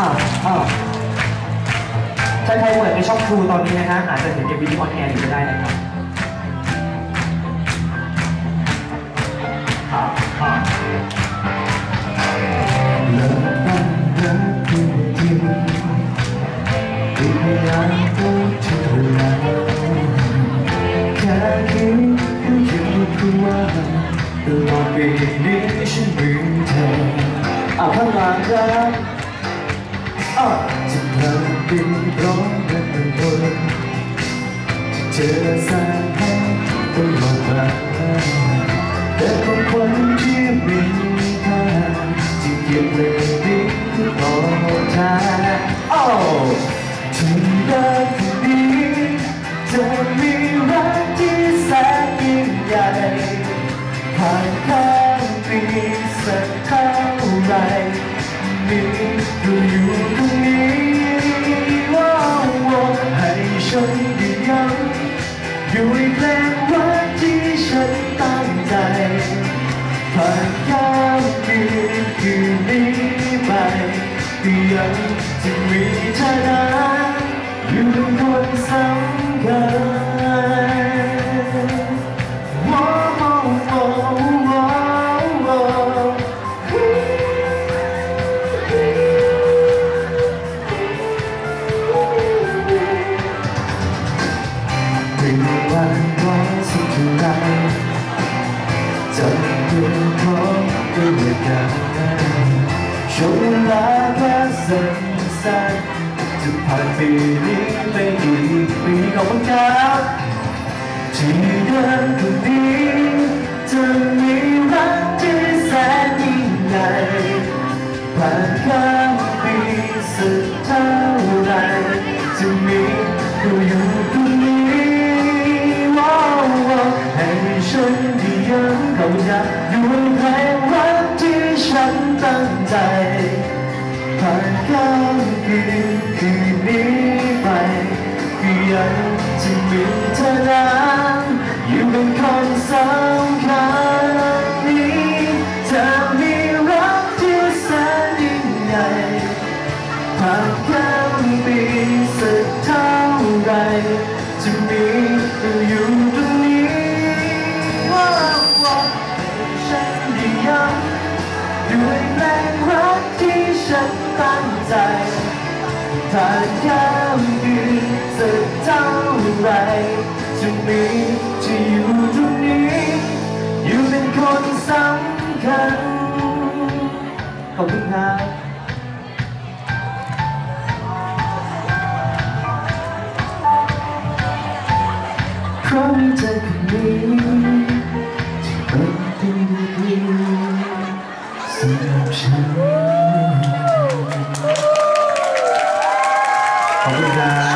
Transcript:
อ้าวอ้าวใครๆเปิดในช่องครูตอนนี้นะฮะอาจจะเห็นในวิดีโอออนแอร์อยู่ก็ได้นะครับอาตลอดปีนี้ฉันมีเธออาวข้างหลังรับอ้าว จะพลังบินร้อนและกังวลจะเจอสายให้ตลอดมาแต่ของคนที่มีค่าที่เก็บไว้ดีคือตอบแทนโอ้ถึงได้ ก็ยังจะมีเธอนะอยู่เป็นคนสำคัญว้าวว้าวว้าวว้าวเป็นวันร้อนสุดเท่าไรจะเพียงพร้อมด้วยกัน ช่วงเวลาแค่สั้นๆจะผ่านปีนี้ไปอีกปีขอบคุณครับที่เดินคนนี้จะมีรักที่แสนยิ่งใหญ่ผ่านข้ามปีสักเท่าไรจะมีเราอยู่ตรงนี้ว้าวให้ฉันได้ย้ำเขาอยาก ตั้งใจผ่านข้ามคืนคืนนี้ไปก็ยังจะมีเธอนั้นอยู่เป็นคนสำคัญนี้จะมีรักที่แสนยิ่งใหญ่ผ่านข้ามปีสักเท่าไรจะมีเราอยู่ ด้วยแรงรักที่ฉันตั้งใจผ่านข้ามปีสักเท่าไรจะมีจะอยู่ตรงนี้ อยู่เป็นคนสำคัญ ขอบคุณครับเพราะมีเธอคนนี้ Seduction. Obrigado.